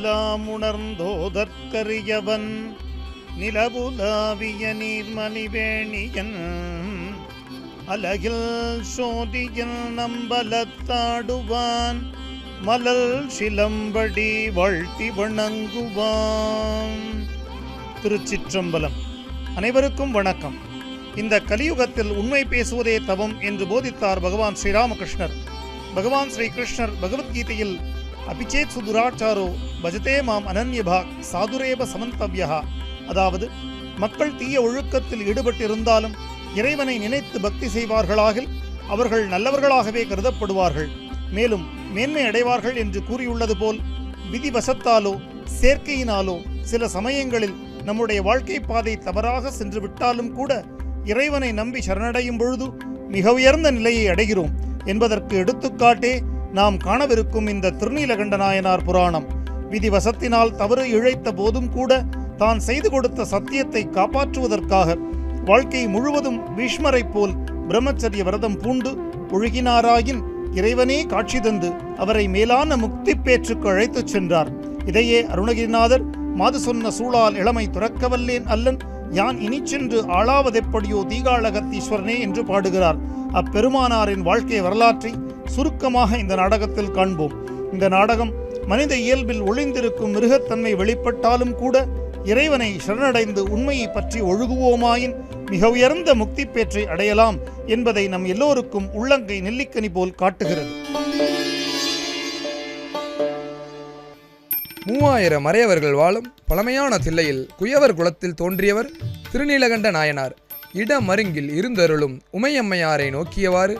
உலகலாம் உணர்ந்தோதற்கரியவன். நிலவுலாவிய நீர்மணிவேணியன். அலகில் சோதியில் நம்பலத்தாடுவான். மலல் சிலம்படி வாழ்த்தி வணங்குவான். திருச்சிற்றம்பலம். அனைவருக்கும் வணக்கம். இந்த கலியுகத்தில் உண்மை பேசுவதே தவம் என்று போதித்தார் பகவான் ஸ்ரீராமகிருஷ்ணர் பகவான் ஸ்ரீ கிருஷ்ணர் பகவத்கீதையில் அபிச்சேத் சுதுராச்சாரோ பஜதே மாம் அனன்யபாக் சாதுரேவ சமந்தவ்யா அதாவது மக்கள் தீய ஒழுக்கத்தில் ஈடுபட்டிருந்தாலும் இறைவனை நினைத்து பக்தி செய்வார்களாகில் அவர்கள் நல்லவர்களாகவே கருதப்படுவார்கள். மேலும் மேன்மை அடைவார்கள் என்று கூறியுள்ளது போல் விதிவசத்தாலோ சேர்க்கையினாலோ சில சமயங்களில் நம்முடைய வாழ்க்கை பாதை தவறாக சென்று விட்டாலும் கூட இறைவனை நம்பி சரணடையும் பொழுது மிக உயர்ந்த நிலையை அடைகிறோம் என்பதற்கு எடுத்துக்காட்டே நாம் காணவிருக்கும் இந்த திருநீலகண்ட நாயனார் புராணம். விதிவசத்தினால் தவறு இழைத்த போதும் கூட தான் செய்து கொடுத்த சத்தியத்தை காப்பாற்றுவதற்காக வாழ்க்கை முழுவதும் பீஷ்மரைப் போல் பிரம்மச்சரிய விரதம் பூண்டு ஒழுகினாராயின் இறைவனே காட்சி தந்து அவரை மேலான முக்தி பேற்றுக்கு அழைத்துச் சென்றார். இதையே அருணகிரிநாதர் மாது சொன்ன சூழால் இளமை துறக்கவல்லேன் அல்லன் யான் இனி சென்று ஆளாவதெப்படியோ தீகாழகத்தீஸ்வரனே என்று பாடுகிறார். அப்பெருமானாரின் வாழ்க்கை வரலாற்றை சுருக்கமாக இந்த நாடகத்தில் காண்போம். இந்த நாடகம் மனித இயல்பில் ஒளிந்திருக்கும் மிருகத்தன்மை வெளிப்பட்டாலும் கூட இறைவனை சரணடைந்து உண்மையை பற்றி ஒழுகுவோமாயின் மிக உயர்ந்த முக்தி பேற்றை அடையலாம் என்பதை நம் எல்லோருக்கும் உள்ளங்கை நெல்லிக்கனி போல் காட்டுகிறது. மூவாயிரம் மறையவர்கள் வாழும் பழமையான தில்லையில் குயவர் குலத்தில் தோன்றியவர் திருநீலகண்ட நாயனார். இடமருங்கில் இருந்தருளும் உமையம்மையாரை நோக்கியவாறு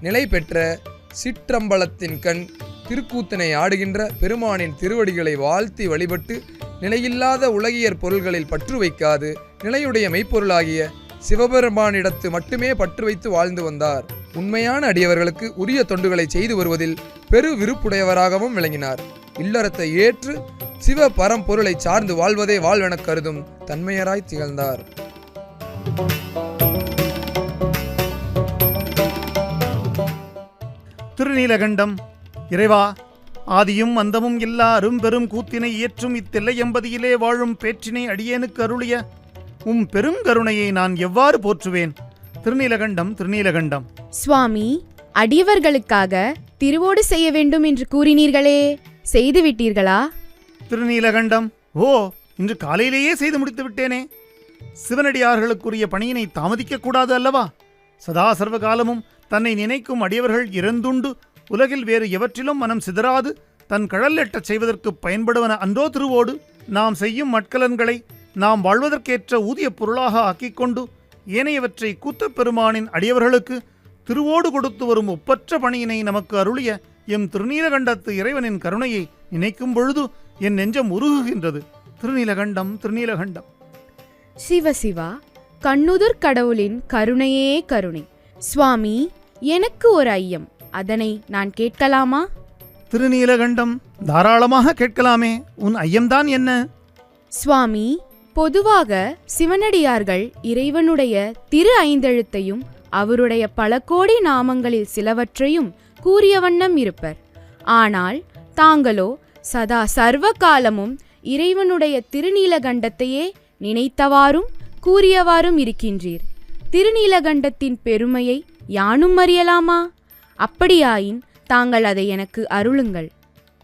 நிலை பெற்ற சிற்றம்பலத்தின் கண் திருக்கூத்தனை ஆடுகின்ற பெருமானின் திருவடிகளை வாழ்த்தி வழிபட்டு நிலையில்லாத உலகியற் பொருள்களில் பற்று வைக்காது நிலையுடைய மெய்ப்பொருளாகிய சிவபெருமானிடத்து மட்டுமே பற்று வைத்து வாழ்ந்து வந்தார். உண்மையான அடியவர்களுக்கு உரிய தொண்டுகளை செய்து வருவதில் பெரு விருப்புடையவராகவும் விளங்கினார். இல்லறத்தை ஏற்று சிவ பரம்பொருளை சார்ந்து வாழ்வதே வாழ்வெனக் கருதும் தன்மையராய் திகழ்ந்தார். திருநீலகண்டம். இறைவா ஆதியும் அந்தமும் இல்லா அரும்பெரும் கூத்தினை இயற்றும் இத்தில்லையம்பதியிலே வாழும் பேற்றினை அடியேனுக்கு அருளிய உம் பெருங்கருணையை நான் எவ்வாறு போற்றுவேன்? திருநீலகண்டம் திருநீலகண்டம். சுவாமி அடியவர்களுக்காக திருவோடு செய்ய வேண்டும் என்று கூறினீர்களே. செய்து விட்டீர்களா? திருநீலகண்டம். ஓ இன்று காலையிலேயே செய்து முடித்து விட்டேனே. சிவனடியார்களுக்குரிய பணியினை தாமதிக்கக் கூடாது அல்லவா? சதா சர்வ காலமும் தன்னை நினைக்கும் அடியவர்கள் இறந்துண்டு உலகில் வேறு எவற்றிலும் மனம் சிதறாது தன் கடல் எட்டச் செய்வதற்கு பயன்படுவன அன்றோ திருவோடு நாம் செய்யும் மட்கலன்களை நாம் வாழ்வதற்கேற்ற ஊதியப் பொருளாக ஆக்கிக்கொண்டு ஏனையவற்றை கூத்தப் பெருமானின் அடியவர்களுக்கு திருவோடு கொடுத்து வரும் ஒப்பற்ற பணியினை நமக்கு அருளிய எம் திருநீலகண்டத்து இறைவனின் கருணையை நினைக்கும் பொழுது என் நெஞ்சம் உருகுகின்றது. திருநீலகண்டம் திருநீலகண்டம். சிவ சிவா கண்ணுதர் கடவுளின் கருணையே கருணை. சுவாமி எனக்கு ஒரு ஐயம். அதனை நான் கேட்கலாமா? திருநீலகண்டம் தாராளமாக கேட்கலாமே. உன் ஐயம்தான் என்ன? சுவாமி பொதுவாக சிவனடியார்கள் இறைவனுடைய திரு ஐந்தெழுத்தையும் அவருடைய பல கோடி நாமங்களில் சிலவற்றையும் கூறிய வண்ணம் இருப்பர். ஆனால் தாங்களோ சதா சர்வ காலமும் இறைவனுடைய திருநீலகண்டத்தையே நினைத்தவாறும் கூறியவாறும் இருக்கின்றீர். திருநீலகண்டத்தின் பெருமையை யானும் அறியலாமா? அப்படியாயின் தாங்கள் அதை எனக்கு அருளுங்கள்.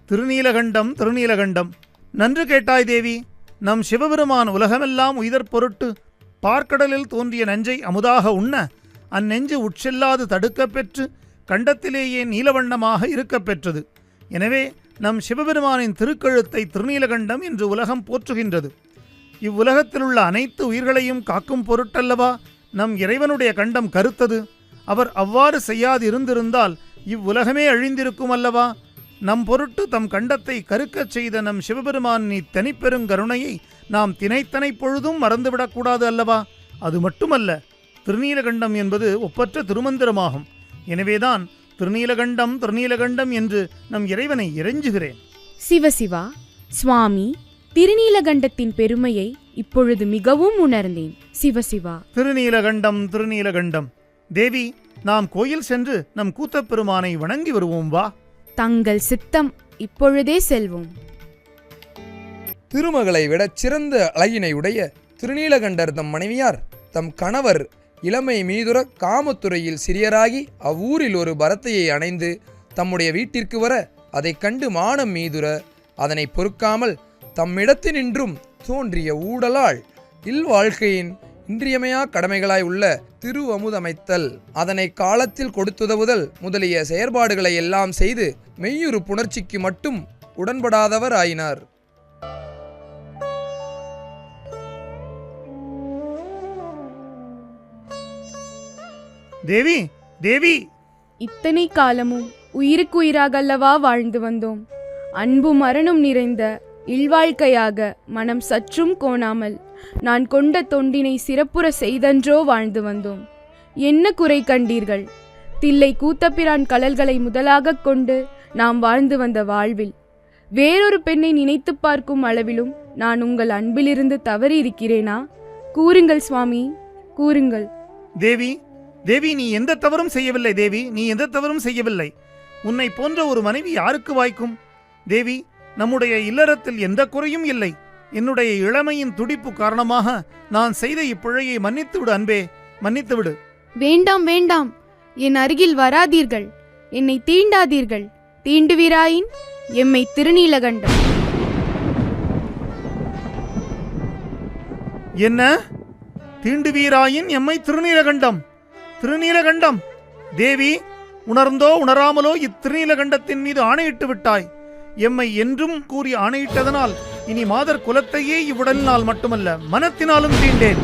திருநீலகண்டம் திருநீலகண்டம். நன்று கேட்டாய் தேவி நம் சிவபெருமான் உலகமெல்லாம் உயிர் பொருட்டு பார்க்கடலில் தோன்றிய நஞ்சை அமுதாக உண்ண அந்நெஞ்சு உட்செல்லாது தடுக்கப் பெற்று கண்டத்திலேயே நீலவண்ணமாக இருக்கப் பெற்றது. எனவே நம் சிவபெருமானின் திருக்கழுத்தை திருநீலகண்டம் என்று உலகம் போற்றுகின்றது. இவ்வுலகத்திலுள்ள அனைத்து உயிர்களையும் காக்கும் பொருட்டல்லவா? நம் இறைவனுடைய கண்டம் கருத்தது. அவர் அவ்வாறு செய்யாது இருந்திருந்தால் இவ்வுலகமே அழிந்திருக்கும் அல்லவா நம் பொருட்டு தம் கண்டத்தை கருக்கச் செய்த நம் சிவபெருமான் நீ தனிப்பெருங்கருணையை நாம் தினைத்தனை பொழுதும் மறந்துவிடக்கூடாது அல்லவா? அது மட்டுமல்ல திருநீலகண்டம் என்பது ஒப்பற்ற திருமந்திரமாகும். எனவேதான் திருநீலகண்டம் திருநீலகண்டம் என்று நம் இறைவனை இறைஞ்சுகிறேன். சிவசிவா சுவாமி திருநீலகண்டத்தின் பெருமையை இப்பொழுது மிகவும் உணர்ந்தேன். சிவசிவா திருநீலகண்டம் திருநீலகண்டம். தேவி நாம் கோயில் சென்று நம் கூத்தப் பெருமானை வணங்கி வருவோம் வா. தங்கள் சித்தம் இப்பொழுதே செல்வோம். திருமகளை விட சிறந்த அழகினை உடைய திருநீலகண்டர் தம் மனைவியார் தம் கணவர் இளமை மீதுர காமத்துறையில் சிறியராகி அவ்வூரில் ஒரு பரத்தையை அணைந்து தம்முடைய வீட்டிற்கு வர அதைக் கண்டு மானம் மீதுர அதனை பொறுக்காமல் தம்மிடத்தினின்றும் தோன்றிய ஊடலால் இல்வாழ்க்கையின் இன்றியமையா கடமைகளாய் உள்ள திருவமுதமைத்தல் அதனை காலத்தில் கொடுத்துதவுதல் முதலிய செயற்பாடுகளை எல்லாம் செய்து மெய்யுறு புணர்ச்சிக்கு மட்டும் உடன்படாதவர் ஆயினார். தேவி தேவி! இத்தனை காலமும் உயிருக்கு உயிராகல்லவா வாழ்ந்து வந்தோம். அன்பும் மரணம் நிறைந்த இல்வாழ்க்கையாக மனம் சற்றும் கோணாமல் நான் கொண்ட தொண்டினை சிறப்புற செய்தன்றோ வாழ்ந்து வந்தோம். என்ன குறை கண்டீர்கள்? தில்லை கூத்தப்பிரான் கலல்களை முதலாகக் கொண்டு நாம் வாழ்ந்து வந்த வாழ்வில். வேறொரு பெண்ணை நினைத்துப் பார்க்கும் அளவிலும் நான் உங்கள் அன்பிலிருந்து தவறி இருக்கிறேனா கூறுங்கள் சுவாமி கூறுங்கள். தேவி தேவி நீ எந்த தவறும் செய்யவில்லை தேவி. நீ எந்த தவறும் செய்யவில்லை. உன்னை போன்ற ஒரு மனைவி யாருக்கு வாய்க்கும்? தேவி நம்முடைய இல்லறத்தில் எந்த குறையும் இல்லை. என்னுடைய இளமையின் துடிப்பு காரணமாக நான் செய்த இப்பிழையை மன்னித்து விடு அன்பே. மன்னித்து விடு. வேண்டாம் வேண்டாம். என் அருகில் வராதீர்கள். என்னை தீண்டாதீர்கள். தீண்டுவீராயின் எம்மை திருநீலகண்டம். என்ன? தீண்டுவீராயின் எம்மை திருநீலகண்டம். திருநீலகண்டம். தேவி உணர்ந்தோ உணராமலோ இத்திருநீலகண்டத்தின் மீது ஆணையிட்டு விட்டாய். எம்மை என்றும் கூறி ஆணையிட்டதனால் இனி மாதர் குலத்தையே இவ்வுடலினால் மட்டுமல்ல மனத்தினாலும் தீண்டேன்.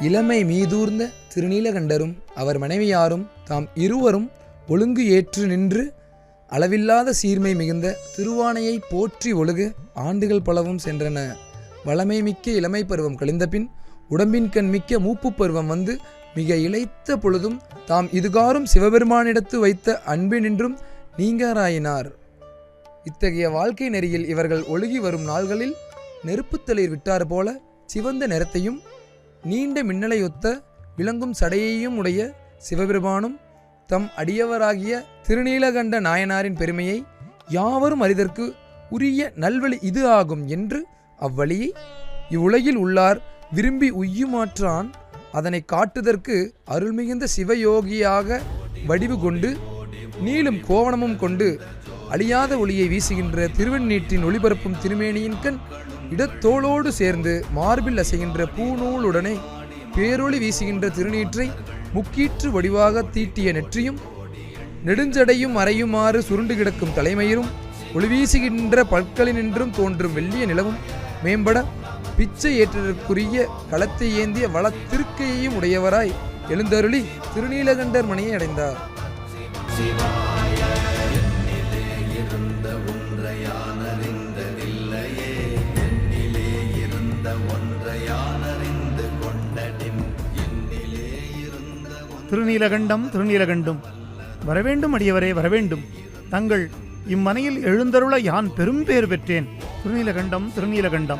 இளமை மீதூர்ந்த திருநீலகண்டரும் அவர் மனைவியாரும் தாம் இருவரும் ஒழுங்கு ஏற்று நின்று அளவில்லாத சீர்மை மிகுந்த திருவானையை போற்றி ஒழுக ஆண்டுகள் பலவும் சென்றன. வளமை மிக்க இளமை பருவம் கழிந்தபின் உடம்பின் கண் மிக்க மூப்பு பருவம் வந்து மிக இழைத்த பொழுதும் தாம் இதுகாரும் சிவபெருமானிடத்து வைத்த அன்பினின்றும் நீங்காராயினார். இத்தகைய வாழ்க்கை நெறியில் இவர்கள் ஒழுகி வரும் நாள்களில் நெருப்புத்தளிர் விட்டார் போல சிவந்த நிறத்தையும் நீண்ட மின்னலையொத்த விளங்கும் சடையையும் உடைய சிவபெருமானும் தம் அடியவராகிய திருநீலகண்ட நாயனாரின் பெருமையை யாவரும் அறிதற்கு உரிய நல்வழி இது ஆகும் என்று அவ்வழியை இவ்வுலகில் உள்ளார் விரும்பி உய்யுமாற்றான். அதனை காட்டுதற்கு அருள்மிகுந்த சிவயோகியாக வடிவு கொண்டு நீளும் கோவணமும் கொண்டு அழியாத ஒளியை வீசுகின்ற திருவெண்ணீற்றின் ஒளிபரப்பும் திருமேனியின் கண் இடத்தோளோடு சேர்ந்து மார்பில் அசைகின்ற பூநூலுடனே பேரொளி வீசுகின்ற திருநீற்றை முக்கீற்று வடிவாக தீட்டிய நெற்றியும் நெடுஞ்சடையும் அறையுமாறு சுருண்டு கிடக்கும் தலைமயிரும் ஒளி வீசுகின்ற பற்களினின்றும் தோன்றும் வெள்ளிய நிலவும் மேம்பட பிச்சை ஏற்றதற்குரிய களத்தை ஏந்திய வள திருக்கையையும் உடையவராய் எழுந்தருளி திருநீலகண்டர் மணியை அடைந்தார். திருநீலகண்டம் திருநீலகண்டும். வரவேண்டும் அடியவரே வரவேண்டும். தங்கள் இம்மனையில் எழுந்தருள யான் பெரும் பெற்றேன். திருநீலகண்டம் திருநீலகண்டம்.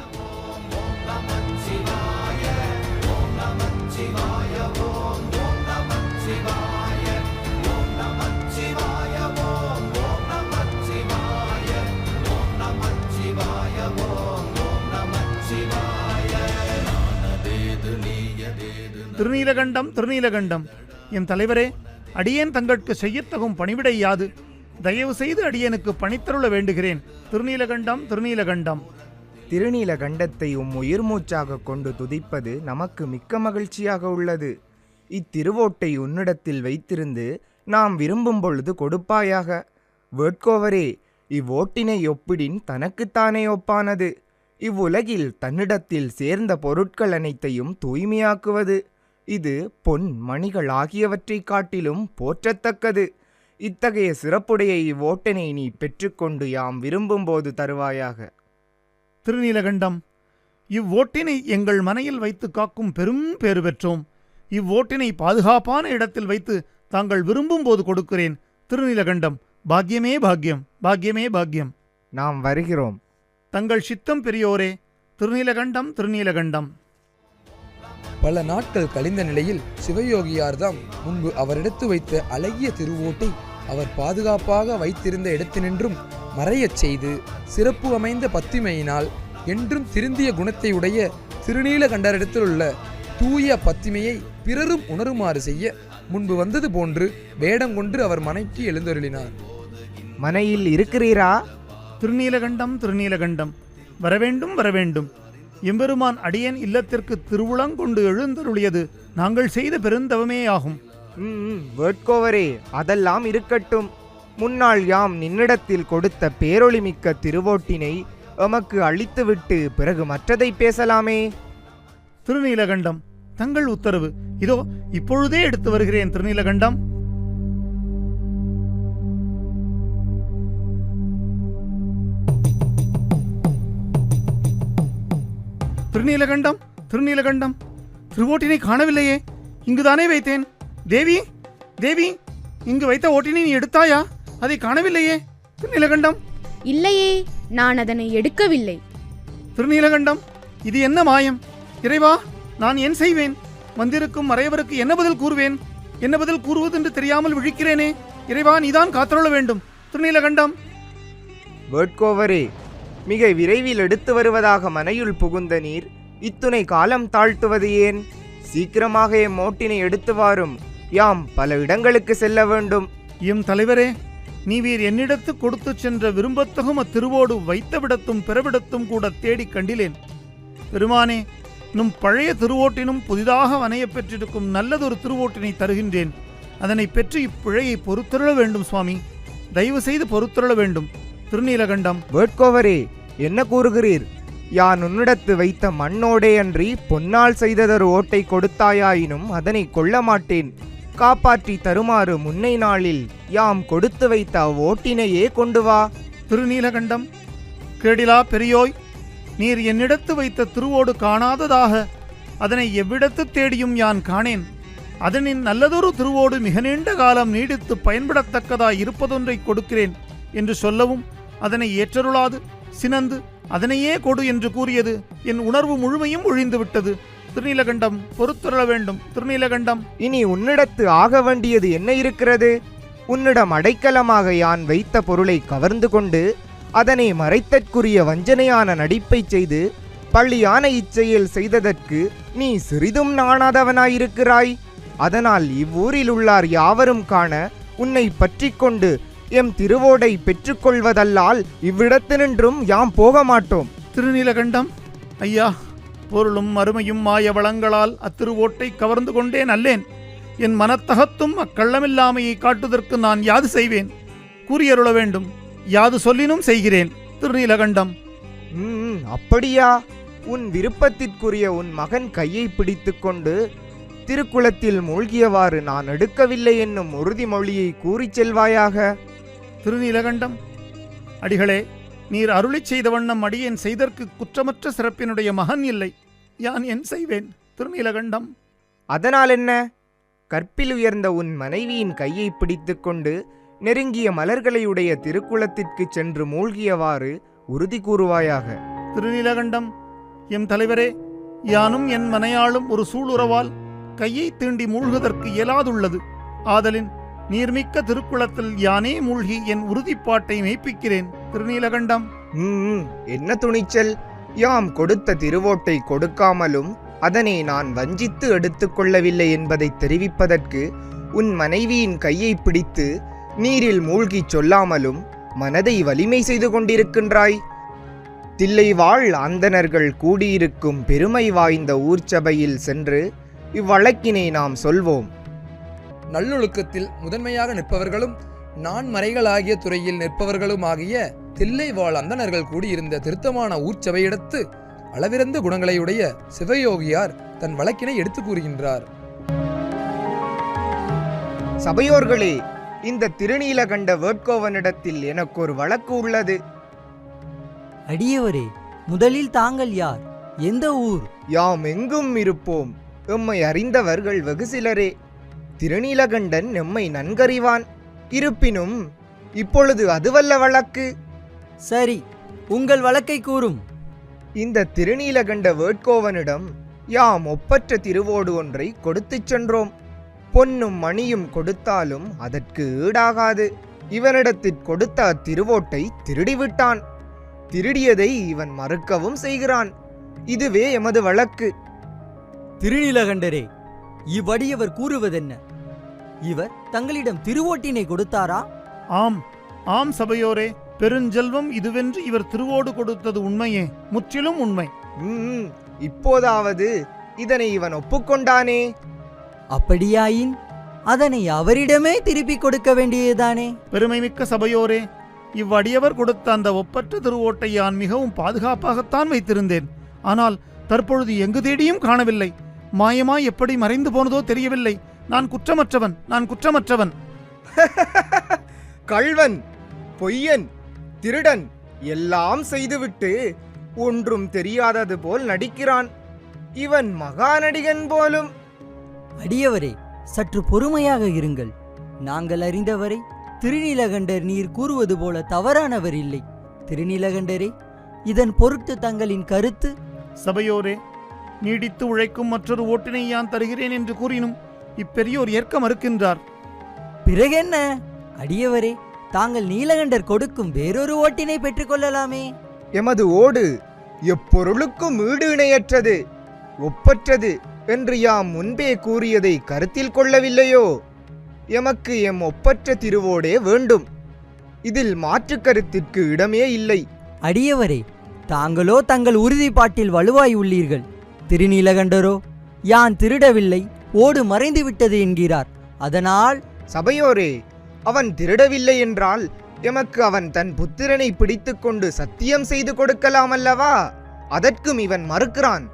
திருநீலகண்டம் திருநீலகண்டம். என் தலைவரே அடியேன் தங்கட்கு செய்யத்தகும் பணிவிடை யாது? தயவு செய்து அடியனுக்கு பணித்தருள வேண்டுகிறேன். திருநீலகண்டம் திருநீலகண்டம். திருநீலகண்டத்தை உம் உயிர் மூச்சாக கொண்டு துதிப்பது நமக்கு மிக்க மகிழ்ச்சியாக உள்ளது. இத்திருவோட்டை உன்னிடத்தில் வைத்திருந்து நாம் விரும்பும் பொழுது கொடுப்பாயாக. வேட்கோவரே இவ்வோட்டினை ஒப்பிடின் தனக்குத்தானே ஒப்பானது. இவ்வுலகில் தன்னிடத்தில் சேர்ந்த பொருட்கள் அனைத்தையும் தூய்மையாக்குவது. இது பொன் மணிகள் ஆகியவற்றைக் காட்டிலும் போற்றத்தக்கது. இத்தகைய சிறப்புடைய இவ்வோட்டினை நீ பெற்றுக்கொண்டு யாம் விரும்பும்போது தருவாயாக. திருநீலகண்டம் இவ்வோட்டினை எங்கள் மனையில் வைத்து காக்கும் பெரும் பேறு பெற்றோம். இவ்வோட்டினை பாதுகாப்பான இடத்தில் வைத்து தாங்கள் விரும்பும் போது கொடுக்கிறேன். திருநீலகண்டம் பாக்கியமே பாக்கியம் பாக்கியமே பாக்கியம். நாம் வருகிறோம். தங்கள் சித்தம் பெரியோரே திருநீலகண்டம் திருநீலகண்டம். பல நாட்கள் கழிந்த நிலையில் சிவயோகியார்தாம் முன்பு அவரிடத்து வைத்த அழகிய திருவோட்டை அவர் பாதுகாப்பாக வைத்திருந்த இடத்தினின்றும் மறையச் செய்து சிறப்பு அமைந்த பத்திமையினால் என்றும் திருந்திய குணத்தை உடைய திருநீலகண்டரிடத்திலுள்ள தூய பத்திமையை பிறரும் உணருமாறு செய்ய முன்பு வந்தது போன்று வேடம் கொண்டு அவர் மனைக்கு எழுந்தருளினார். மனையில் இருக்கிறீரா? திருநீலகண்டம் திருநீலகண்டம். வரவேண்டும் வரவேண்டும். எம்பெருமான் அடியேன் இல்லத்திற்கு திருவுளங்கொண்டு எழுந்தருளியது. நாங்கள் செய்த பெருந்தவமே ஆகும் ம் ம், வேட்கோவரே அதெல்லாம் இருக்கட்டும். முன்னாள் யாம் நின்னிடத்தில் கொடுத்த பேரொளிமிக்க திருவோட்டினை எமக்கு அளித்துவிட்டு பிறகு மற்றதை பேசலாமே. திருநீலகண்டம் தங்கள் உத்தரவு. இதோ இப்பொழுதே எடுத்து வருகிறேன் திருநீலகண்டம். திருநீலகண்டம் திருநீலகண்டம். திருவோட்டினை காணவில்லையே. இங்குதானே வைத்தேன். தேவி தேவி இங்கு வைத்த ஓட்டினை நீ எடுத்தாயா? அதை காணவில்லையே. திருநீலகண்டம். இல்லையே நான் அதனை எடுக்கவில்லை. திருநீலகண்டம் இது என்ன மாயம்? இறைவா நான் என் செய்வேன்? வந்திருக்கும் மறையவருக்கு என்ன பதில் கூறுவேன்? என்ன பதில் கூறுவதென்று தெரியாமல் விழிக்கிறேனே. இறைவா நீதான் காத்தருள வேண்டும். திருநீலகண்டம். வேட்கோவரே மிக விரைவில் எடுத்து வருவதாக மனையுள் புகுந்த நீர் இத்துணை காலம் தாழ்த்துவது ஏன்? சீக்கிரமாக எம் மோட்டினை எடுத்து வாரும். யாம் பல இடங்களுக்கு செல்ல வேண்டும். எம் தலைவரே நீவீர் என்னிடத்து கொடுத்து சென்ற விரும்பத்தகும் அத்திருவோடு வைத்தவிடத்தும் பிறவிடத்தும் கூட தேடிக் கண்டிலேன். பெருமானே நும் பழைய திருவோட்டினும் புதிதாக வனையப் பெற்றிருக்கும் நல்லதொரு திருவோட்டினை தருகின்றேன். அதனை பெற்று இப்பிழையை பொறுத்தருள வேண்டும் சுவாமி. தயவு செய்து பொறுத்தருள வேண்டும். திருநீலகண்டம் வேட்கோவரே என்ன கூறுகிறீர்? யான் உன்னிடத்து வைத்த மண்ணோடே அன்றி பொன்னால் செய்ததொரு ஓட்டை கொடுத்தாயாயினும் அதனை கொள்ள மாட்டேன் காப்பாற்றி தருமாறு முன்னை நாளில் யாம் கொடுத்து வைத்த அவ்வோட்டினையே கொண்டு வா. திருநீலகண்டம் கேடிலா பெரியோய் நீர் என்னிடத்து வைத்த திருவோடு காணாததாக அதனை எவ்விடத்து தேடியும் யான் காணேன். அதனின் நல்லதொரு திருவோடு மிக நீண்ட காலம் நீடித்து பயன்படத்தக்கதாய் இருப்பதொன்றை கொடுக்கிறேன் என்று சொல்லவும் அதனை ஏற்றருளாது. சினந்து அதனையே கொடு என்று கூறியது என் உணர்வு முழுமையும் ஒழிந்துவிட்டது. திருநீலகண்டம் பொறுத்துரள வேண்டும். திருநீலகண்டம். இனி உன்னிடத்து ஆக வேண்டியது என்ன இருக்கிறது? உன்னிடம் அடைக்கலமாக யான் வைத்த பொருளை கவர்ந்து கொண்டு அதனை மறைத்தற்குரிய வஞ்சனையான நடிப்பைச் செய்து பள்ளியான இச்செயல் செய்ததற்கு நீ சிறிதும் நாணாதவனாயிருக்கிறாய். அதனால் இவ்வூரில் உள்ளார் யாவரும் காண உன்னை பற்றி கொண்டு எம் திருவோடை பெற்றுக்கொள்வதல்லால் இவ்விடத்தினின்றும் யாம் போக மாட்டோம் திருநீலகண்டம் ஐயா பொருளும் அருமையும் மாய வளங்களால் அத்திருவோட்டை கவர்ந்து கொண்டேன் அல்லேன். என் மனத்தகத்தும் அக்கள்ளமில்லாமையை காட்டுவதற்கு நான் யாது செய்வேன்? கூறியருள வேண்டும் யாது சொல்லினும் செய்கிறேன் திருநீலகண்டம். அப்படியா? உன் விருப்பத்திற்குரிய உன் மகன் கையை பிடித்துக்கொண்டு திருக்குளத்தில் மூழ்கியவாறு நான் எடுக்கவில்லை என்னும் உறுதிமொழியை கூறிச் செல்வாயாக? திருநீலகண்டம். அடிகளே நீர் அருளிச் செய்த வண்ணம் அடியேன் செய்தற்கு குற்றமற்ற சிறப்பினுடைய மகன் இல்லை. யான் என் செய்வேன்? திருநீலகண்டம். அதனால் என்ன? கற்பில் உயர்ந்த உன் மனைவியின் கையை பிடித்துக்கொண்டு நெருங்கிய மலர்களையுடைய திருக்குளத்திற்கு சென்று மூழ்கியவாறு உறுதி கூறுவாயாக. திருநீலகண்டம். எம் தலைவரே யானும் என் மனையாளும் ஒரு சூளுறவால் கையை தீண்டி மூழ்குவதற்கு இயலாதுள்ளது. ஆதலின் நீர்மிக்க திருக்குளத்தில் யானே மூழ்கி என் உறுதிப்பாட்டை மெய்ப்பிக்கிறேன். திருநீலகண்டம். ம் என்ன துணிச்சல்? யாம் கொடுத்த திருவோட்டை கொடுக்காமலும் அதனை நான் வஞ்சித்து எடுத்துக்கொள்ளவில்லை என்பதை தெரிவிப்பதற்கு உன் மனைவியின் கையை பிடித்து நீரில் மூழ்கிச் சொல்லாமலும் மனதை வலிமை செய்து கொண்டிருக்கின்றாய். தில்லைவாழ் அந்தணர்கள் கூடியிருக்கும் பெருமை வாய்ந்த ஊர்ச்சபையில் சென்று இவ்வழக்கினை நாம் சொல்வோம். நல்லொழுக்கத்தில் முதன்மையாக நிற்பவர்களும் நான்மறைகளாகிய துறையில் நிற்பவர்களுமாகிய தில்லை வாழ் அந்தணர்கள் கூடியிருந்த திருத்தமான ஊர்ச்சபையிடத்து அளவிறந்த குணங்களையுடைய சிவயோகியார் தன் வழக்கினை எடுத்து கூறுகின்றார். சபையோர்களே இந்த திருநீலகண்ட வேட்கோவனிடத்தில் எனக்கு ஒரு வழக்கு உள்ளது. அடியவரே முதலில் தாங்கள் யார்? எந்த ஊர்? யாம் எங்கும் இருப்போம். எம்மை அறிந்தவர்கள் வெகு சிலரே. திருநீலகண்டன் எம்மை நன்கறிவான். இருப்பினும் இப்பொழுது அதுவல்ல வழக்கு. சரி உங்கள் வழக்கை கூறும். இந்த திருநீலகண்ட வேட்கோவனிடம் யாம் ஒப்பற்ற திருவோடு ஒன்றை கொடுத்துச் சென்றோம். பொன்னும் மணியும் கொடுத்தாலும் அதற்கு ஈடாகாது. இவனிடத்திற் கொடுத்த அத்திருவோட்டை திருடிவிட்டான். திருடியதை இவன் மறுக்கவும் செய்கிறான். இதுவே எமது வழக்கு. திருநீலகண்டரே இவ்வடியவர் கூறுவதென்ன? இவர் தங்களிடம் திருவோட்டினை கொடுத்தாரா? ஆம் ஆம் சபையோரே பெருஞ்செல்வம் இதுவென்று இவர் திருவோடு கொடுத்தது உண்மையே முற்றிலும் உண்மை. ம், இப்போதாவது இதனை இவன் ஒப்புக்கொண்டானே? அப்படியாயின் அதனை அவரிடமே திருப்பிக் கொடுக்க வேண்டியதுதானே? பெருமைமிக்க சபையோரே இவ்வடியவர் கொடுத்த அந்த ஒப்பற்ற திருவோட்டை யான் மிகவும் பாதுகாப்பாகத்தான் வைத்திருந்தேன். ஆனால் தற்பொழுது எங்கு தேடியும் காணவில்லை. மாயமாய் எப்படி மறைந்து போனதோ தெரியவில்லை. நான் குற்றமற்றவன் நான் குற்றமற்றவன். கள்வன் பொய்யன் திருடன் எல்லாம் செய்துவிட்டு ஒன்றும் தெரியாதது போல் நடிக்கிறான். இவன் மகாநடிகன் போலும். அடியவரே சற்று பொறுமையாக இருங்கள். நாங்கள் அறிந்தவரை திருநீலகண்டர் நீர் கூறுவது போல தவறானவர் இல்லை. திருநீலகண்டரே இதன் பொருட்டு தங்களின் கருத்து? சபையோரே நீடித்து உழைக்கும் மற்றொரு ஓட்டினை யான் தருகிறேன் என்று கூறினும் இப்பெரியோர் ஏற்க மறுக்கின்றார். பிறகென்ன? அடியவரே தாங்கள் நீலகண்டர் கொடுக்கும் வேறொரு ஓட்டினை பெற்றுக்கொள்ளலாமே எமது ஓடு எப்பொருளுக்கும் ஈடு இணையற்றது ஒப்பற்றது என்று யாம் முன்பே கூறியதை கருத்தில் கொள்ளவில்லையோ? எமக்கு எம் ஒப்பற்ற திருவோடே வேண்டும். இதில் மாற்று கருத்திற்கு இடமே இல்லை. அடியவரே தாங்களோ தங்கள் உறுதிப்பாட்டில் வலுவாய் உள்ளீர்கள். திருநீலகண்டரோ யான் திருடவில்லை ஓடு மறைந்து விட்டது என்கிறார். அதனால் சபையோரே அவன் திருடவில்லை என்றால் எமக்கு அவன் தன் புத்திரனை பிடித்துக்கொண்டு சத்தியம் செய்து கொடுக்கலாம் அல்லவா அதற்கும் இவன் மறுக்கிறான்.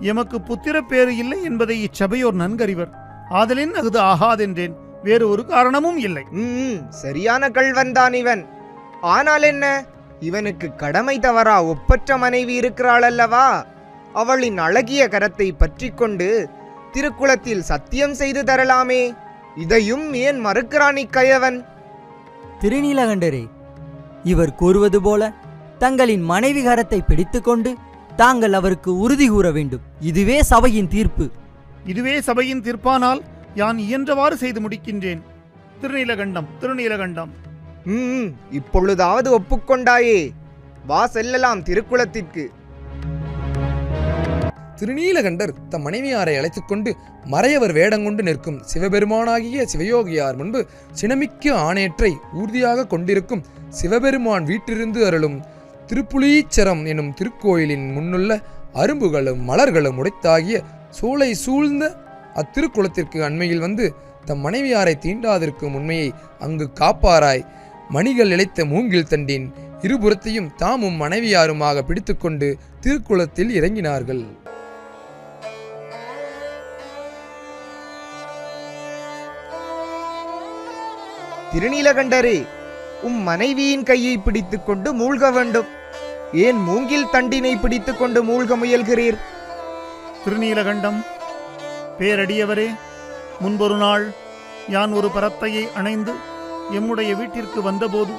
எமக்கு புத்திர பேறு இல்லை என்பதை இச்சபையோர் நன்கறிவர். ஆதலின் அகுது ஆகாதென்றேன் வேறு ஒரு காரணமும் இல்லை. ம் சரியான கள்வன்தான் இவன். ஆனால் என்ன? இவனுக்கு கடமை தவறா ஒப்பற்ற மனைவி இருக்கிறாள் அல்லவா அவளின் அழகிய கரத்தை பற்றிக் கொண்டு திருக்குளத்தில் சத்தியம் செய்து தரலாமே. இதையும் ஏன் மறுக்கிறான் இக்கயவன்? திருநீலகண்டரே இவர் கூறுவது போல தங்களின் மனைவி கரத்தை பிடித்துக்கொண்டு தாங்கள் அவருக்கு உறுதி கூற வேண்டும். இதுவே சபையின் தீர்ப்பு. இதுவே சபையின் தீர்ப்பானால் யான் இயன்றவாறு செய்து முடிக்கின்றேன். திருநீலகண்டம் திருநீலகண்டம். ம் இப்பொழுதாவது ஒப்புக்கொண்டாயே. வா செல்லலாம் திருக்குளத்திற்கு. திருநீலகண்டர் தம் மனைவியாரை அழைத்துக் கொண்டு மறையவர் வேடங்கொண்டு நிற்கும் சிவபெருமானாகிய சிவயோகியார் முன்பு சினமிக்க ஆணேற்றை ஊர்தியாக கொண்டிருக்கும் சிவபெருமான் வீட்டிலிருந்து அருளும் திருப்புலீச்சரம் எனும் திருக்கோயிலின் முன்னுள்ள அரும்புகளும் மலர்களும் உடைத்தாகிய சூளை சூழ்ந்த அத்திருக்குளத்திற்கு அண்மையில் வந்து தம் மனைவியாரை தீண்டாதிருக்கும் உண்மையை அங்கு காப்பாராய் மணிகள் இழைத்த மூங்கில் தண்டின் இருபுறத்தையும் தாமும் மனைவியாருமாக பிடித்துக்கொண்டு திருக்குளத்தில் இறங்கினார்கள். திருநீலகண்டரே உம் மனைவியின் கையை பிடித்துக்கொண்டு மூழ்க வேண்டும். ஏன் மூங்கில் தண்டினை பிடித்துக்கொண்டு மூழ்க முயல்கிறீர்? திருநீலகண்டம் பேரடியவரே முன்பொரு நாள் யான் ஒரு பரத்தையை அணைந்து எம்முடைய வீட்டிற்கு வந்தபோது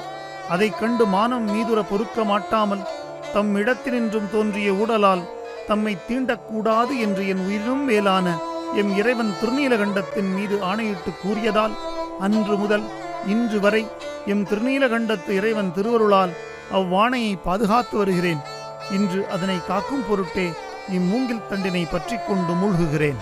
அதைக் கண்டு மானம் மீதுர பொறுக்க மாட்டாமல் தம் இடத்தினின்றும் தோன்றிய ஊடலால் தம்மை தீண்டக்கூடாது என்று என் உயிரினும் மேலான எம் இறைவன் திருநீலகண்டத்தின் மீது ஆணையிட்டு கூறியதால் அன்று முதல் இன்று வரை எம் திருநீலகண்டத்து இறைவன் திருவருளால் அவ்வாணையை பாதுகாத்து வருகிறேன். இன்று அதனை காக்கும் பொருட்டே இம்மூங்கில் தண்டினை பற்றி கொண்டு மூழ்குகிறேன்.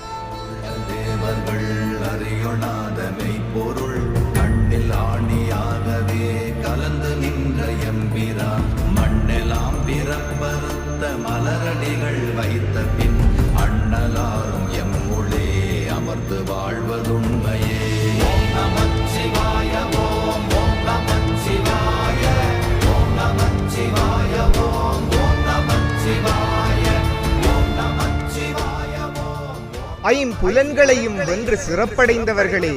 ஐம்புலன்களையும் வென்று சிறப்படைந்தவர்களே.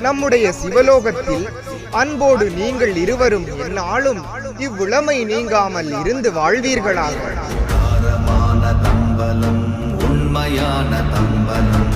நம்முடைய சிவலோகத்தில் அன்போடு நீங்கள் இருவரும் என்னாலும் இவ்வுளமை நீங்காமல் இருந்து வாழ்வீர்களாக. உண்மையான தம்பலம்